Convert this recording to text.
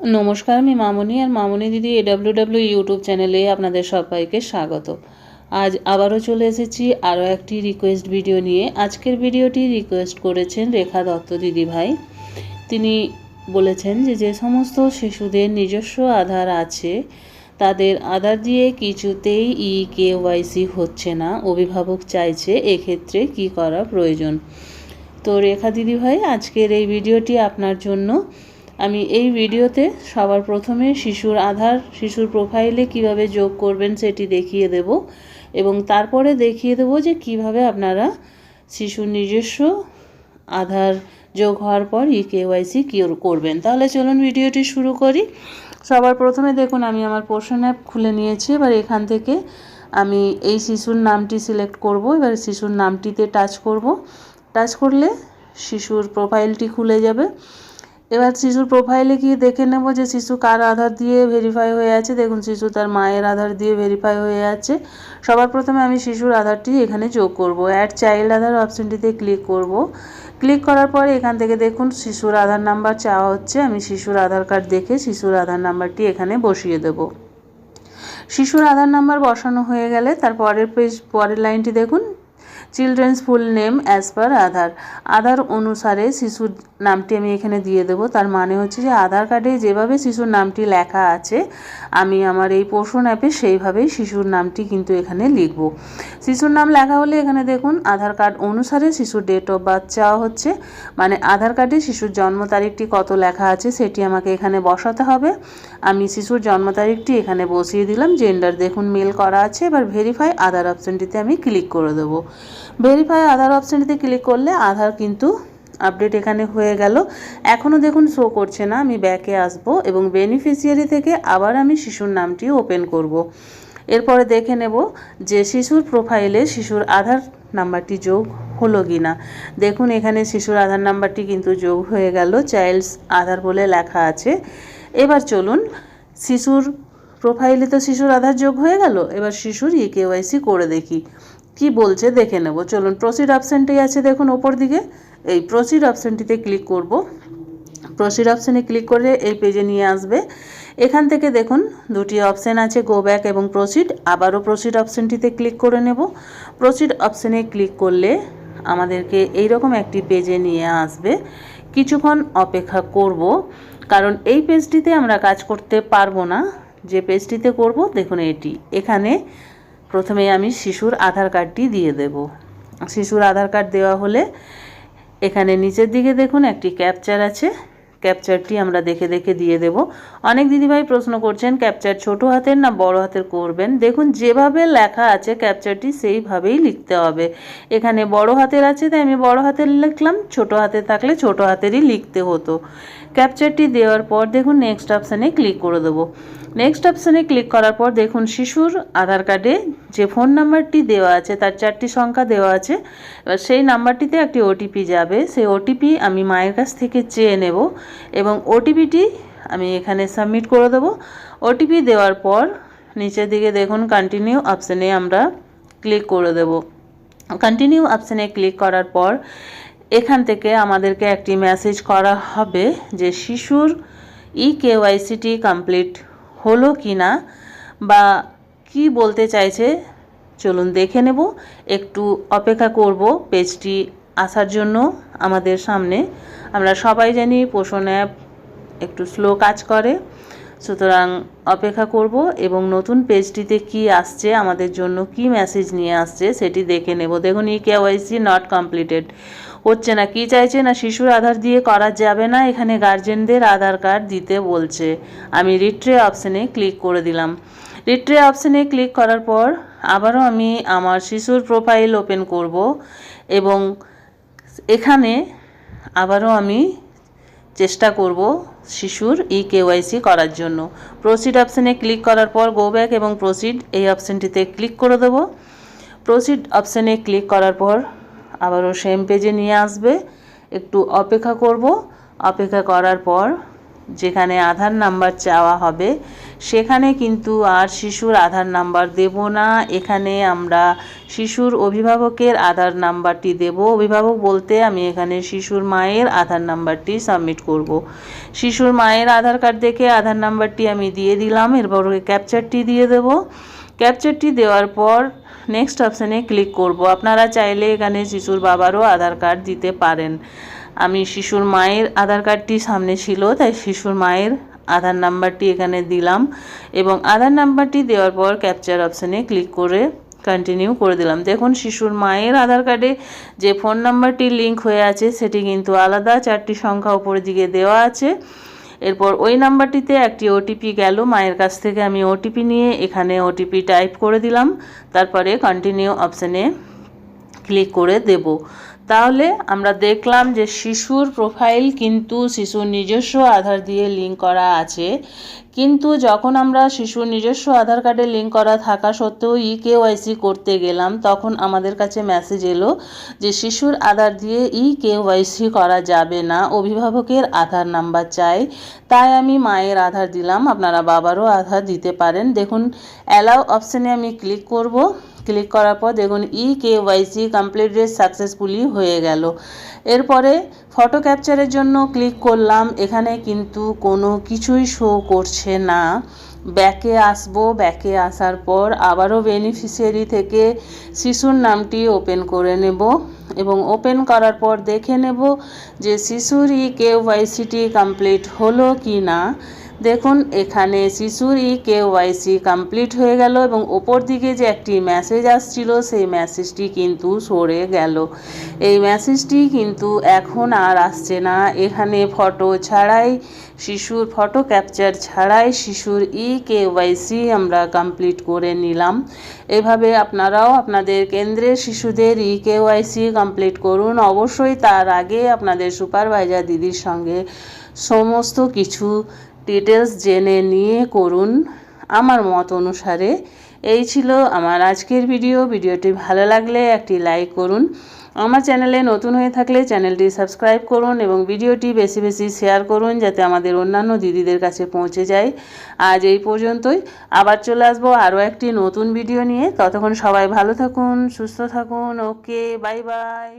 নমস্কার, আমি মামনি আর মামনি দিদি এডাব্লিউ ডাব্লিউ ইউটিউব চ্যানেলে আপনাদের সবাইকে স্বাগত। আজ আবারও চলে এসেছি আরও একটি রিকোয়েস্ট ভিডিও নিয়ে। আজকের ভিডিওটি রিকোয়েস্ট করেছেন রেখা দত্ত দিদি ভাই। তিনি বলেছেন যে যে সমস্ত শিশুদের নিজস্ব আধার আছে, তাদের আধার দিয়ে কিছুতেই ই কে ওয়াইসি হচ্ছে না। অভিভাবক চাইছে এক্ষেত্রে কি করা প্রয়োজন। তো রেখা দিদি ভাই, আজকের এই ভিডিওটি আপনার জন্য আমি এই ভিডিওতে সবার প্রথমে শিশুর আধার, শিশুর প্রোফাইলে কীভাবে যোগ করবেন সেটি দেখিয়ে দেব এবং তারপরে দেখিয়ে দেব যে কীভাবে আপনারা শিশুর নিজস্ব আধার যোগ হওয়ার পর ই কেওয়াইসি কি করবেন। তাহলে চলুন ভিডিওটি শুরু করি। সবার প্রথমে দেখুন, আমি আমার পোর্শন অ্যাপ খুলে নিয়েছি। এবার এখান থেকে আমি এই শিশুর নামটি সিলেক্ট করব। এবার শিশুর নামটিতে টাচ করব। টাচ করলে শিশুর প্রোফাইলটি খুলে যাবে। এবার শিশুর প্রোফাইলে গিয়ে দেখে নেব যে শিশু কার আধার দিয়ে ভেরিফাই হয়ে আছে। দেখুন, শিশু তার মায়ের আধার দিয়ে ভেরিফাই হয়ে আছে। সবার প্রথমে আমি শিশুর আধারটি এখানে যোগ করব। অ্যাড চাইল্ড আধার অপশনটিতে ক্লিক করব। ক্লিক করার পরে এখান থেকে দেখুন, শিশুর আধার নাম্বার চাওয়া হচ্ছে। আমি শিশুর আধার কার্ড দেখে শিশুর আধার নাম্বারটি এখানে বসিয়ে দেব। শিশুর আধার নাম্বার বসানো হয়ে গেলে তার পরের পেজ পরের লাইনটি দেখুন children's full name as per Aadhaar. Aadhaar অনুসারে শিশুর নামটি আমি এখানে দিয়ে দেবো। তার মানে হচ্ছে যে আধার কার্ডে যেভাবে শিশুর নামটি লেখা আছে, আমি আমার এই পোষণ অ্যাপে সেইভাবেই শিশুর নামটি কিন্তু এখানে লিখব। শিশুর নাম লেখা হলে এখানে দেখুন, আধার কার্ড অনুসারে শিশুর ডেট অফ বার্থ চাওয়া হচ্ছে। মানে আধার কার্ডে শিশুর জন্ম তারিখটি কত লেখা আছে সেটি আমাকে এখানে বসাতে হবে। আমি শিশুর জন্ম তারিখটি এখানে বসিয়ে দিলাম। জেন্ডার দেখুন মেল করা আছে। এবার ভেরিফাই আধার অপশানটিতে আমি ক্লিক করে দেবো। ভেরিফাই আধার অপশানটিতে ক্লিক করলে আধার কিন্তু আপডেট এখানে হয়ে গেল। এখনও দেখুন শো করছে না, আমি ব্যাকে আসব এবং বেনিফিশিয়ারি থেকে আবার আমি শিশুর নামটি ওপেন করব। এরপরে দেখে নেব যে শিশুর প্রোফাইলে শিশুর আধার নাম্বারটি যোগ হলো কি না। দেখুন এখানে শিশুর আধার নাম্বারটি কিন্তু যোগ হয়ে গেল চাইল্ডস আধার বলে লেখা আছে। এবার চলুন, শিশুর প্রোফাইলে তো শিশুর আধার যোগ হয়ে গেল, এবার শিশুর ই কেওয়াইসি করে দেখি। কি বলছে দেখে নেব। চলুন প্রসিড অপশানটি আছে দেখুন ওপর দিকে। এই প্রসিড অপশানটিতে ক্লিক করব। প্রসিড অপশানে ক্লিক করে এই পেজে নিয়ে আসবে। এখান থেকে দেখুন, দুটি অপশান আছে গো ব্যাক এবং প্রসিড আবারও প্রসিড অপশানটিতে ক্লিক করে নেব। প্রসিড অপশানে ক্লিক করলে আমাদেরকে এইরকম একটি পেজে নিয়ে আসবে। কিছুক্ষণ অপেক্ষা করব, কারণ এই পেজটিতে আমরা কাজ করতে পারব না। যে পেজটিতে করব, দেখুন এটি। এখানে প্রথমে আমি শিশুর আধার কার্ডটি দিয়ে দেব। শিশুর আধার কার্ড দেওয়া হলে এখানে নিচের দিকে দেখুন একটি ক্যাপচার আছে। ক্যাপচারটি আমরা দেখে দেখে দিয়ে দেব। অনেক দিদিভাই প্রশ্ন করছেন, ক্যাপচার ছোট হাতের না বড় হাতের করবেন? দেখুন, যেভাবে লেখা আছে ক্যাপচারটি সেইভাবেই লিখতে হবে। এখানে বড় হাতের আছে, তাই আমি বড় হাতের লিখলাম। ছোট হাতে থাকলে ছোট হাতেরই লিখতে হতো। ক্যাপচারটি দেওয়ার পর দেখুন নেক্সট অপশানে ক্লিক করে দেবো। নেক্সট অপশানে ক্লিক করার পর দেখুন শিশুর আধার কার্ডে যে ফোন নাম্বারটি দেওয়া আছে, তার চারটি সংখ্যা দেওয়া আছে, এবার সেই নাম্বারটিতে একটি ওটিপি যাবে। সেই ওটিপি আমি মায়ের কাছ থেকে চেয়ে নেব এবং ওটিপিটি আমি এখানে সাবমিট করে দেবো। ওটিপি দেওয়ার পর নিচের দিকে দেখুন কন্টিনিউ অপশানে আমরা ক্লিক করে দেব। কন্টিনিউ অপশানে ক্লিক করার পর এখান থেকে আমাদেরকে একটি মেসেজ করা হবে যে, শিশুর ই কেওয়াইসিটি কমপ্লিট হলো কি না বা কি বলতে চাইছে? চলুন দেখে নেব। একটু অপেক্ষা করব পেজটি আসার জন্য আমাদের সামনে। আমরা সবাই জানি পোষণ অ্যাপ একটু স্লো কাজ করে। সুতরাং অপেক্ষা করব এবং নতুন পেজটিতে কি আসছে, আমাদের জন্য কি মেসেজ নিয়ে আসছে সেটি দেখে নেব। দেখুন ই কেওয়াইসি নট কমপ্লিটেড হচ্ছে না, কি চাইছে না, শিশুর আধার দিয়ে করা যাবে না? এখানে গার্জেনদের আধার কার্ড দিতে বলছে। আমি রিট্রে অপশানে ক্লিক করে দিলাম। রিট্রে অপশানে ক্লিক করার পর আবারও আমি আমার শিশুর প্রোফাইল ওপেন করব এবং এখানে আবারও আমি চেষ্টা করব শিশুর ই কেওয়াইসি করার জন্য। প্রসিড অপশানে ক্লিক করার পর গো ব্যাক এবং প্রসিড এই অপশানটিতে ক্লিক করে দেব। প্রসিড অপশানে ক্লিক করার পর আবারও সেম পেজে নিয়ে আসবে। একটু অপেক্ষা করব। অপেক্ষা করার পর যেখানে আধার নাম্বার চাওয়া হবে সেখানে কিন্তু আর শিশুর আধার নাম্বার দেব না। এখানে আমরা শিশুর অভিভাবকের আধার নাম্বারটি দেব। অভিভাবক বলতে আমি এখানে শিশুর মায়ের আধার নাম্বারটি সাবমিট করব। শিশুর মায়ের আধার কার্ড দেখে আধার নাম্বারটি আমি দিয়ে দিলাম, এরপর ওকে ক্যাপচারটি দিয়ে দেব। ক্যাপচারটি দেওয়ার পর নেক্সট অপশানে ক্লিক করব। আপনারা চাইলে এখানে শিশুর বাবারও আধার কার্ড দিতে পারেন। আমি শিশুর মায়ের আধার কার্ডটি সামনে ছিল, তাই শিশুর মায়ের আধার নাম্বারটি এখানে দিলাম এবং আধার নাম্বারটি দেওয়ার পর ক্যাপচার অপশানে ক্লিক করে কন্টিনিউ করে দিলাম। দেখুন, শিশুর মায়ের আধার কার্ডে যে ফোন নাম্বারটি লিঙ্ক হয়ে আছে, সেটি কিন্তু আলাদা, চারটি সংখ্যা উপরের দিকে দেওয়া আছে। এরপর ওই নাম্বারটিতে একটি ওটিপি গেল, মায়ের কাছ থেকে আমি ওটিপি নিয়ে এখানে ওটিপি টাইপ করে দিলাম। তারপরে কন্টিনিউ অপশানে ক্লিক করে দেব। তাহলে আমরা দেখলাম যে শিশুর প্রোফাইল কিন্তু শিশুর নিজস্ব আধার দিয়ে লিঙ্ক করা আছে। কিন্তু যখন আমরা শিশুর নিজস্ব আধার কার্ডে লিঙ্ক করা থাকা সত্ত্বেও ই কেওয়াইসি করতে গেলাম, তখন আমাদের কাছে মেসেজ এলো যে শিশুর আধার দিয়ে ই কেওয়াইসি করা যাবে না, অভিভাবকের আধার নাম্বার চাই। তাই আমি মায়ের আধার দিলাম, আপনারা বাবারও আধার দিতে পারেন। দেখুন অ্যালাউ অপশানে আমি ক্লিক করব। ক্লিক করার পর দেখুন E K Y C completed successfully হয়ে গেল। এরপরে ফটো ক্যাপচারের জন্য ক্লিক করলাম। এখানে কিন্তু কোনো কিছুই শো করছে না। ব্যাকে আসব। ব্যাকে আসার পর আবারও বেনিফিশিয়ারি থেকে শিশুর নামটি ওপেন করে নেব এবং ওপেন করার পর দেখে নেব যে শিশুর ই কে ওয়াইসিটি কমপ্লিট হলো কি না দেখুন, এখানে শিশুর ই কে ওয়াইসি কমপ্লিট হয়ে গেল এবং ওপর দিকে যে একটি মেসেজ আসছিল, সেই মেসেজটি কিন্তু সরে গেল। এই মেসেজটি কিন্তু এখন আর আসছে না। এখানে ফটো ছাড়াই, শিশুর ফটো ক্যাপচার ছাড়াই শিশুর ই কে ওয়াইসি আমরা কমপ্লিট করে নিলাম। এভাবে আপনারাও আপনাদের কেন্দ্রের শিশুদের ই কে ওয়াইসি কমপ্লিট করুন। অবশ্যই তার আগে আপনাদের সুপারভাইজার দিদির সঙ্গে সমস্ত কিছু ডিটেলস জেনে নিয়ে করুন আমার মত অনুসারে। এই ছিল আমার আজকের ভিডিও ভিডিওটি ভালো লাগলে একটি লাইক করুন। আমার চ্যানেলে নতুন হয়ে থাকলে চ্যানেলটি সাবস্ক্রাইব করুন এবং ভিডিওটি বেশি বেশি শেয়ার করুন যাতে আমাদের অন্যান্য দিদিদের কাছে পৌঁছে যায়। আজ এই পর্যন্তই। আবার চলে আসব আরও একটি নতুন ভিডিও নিয়ে। ততক্ষণ সবাই ভালো থাকুন, সুস্থ থাকুন। Okay bye bye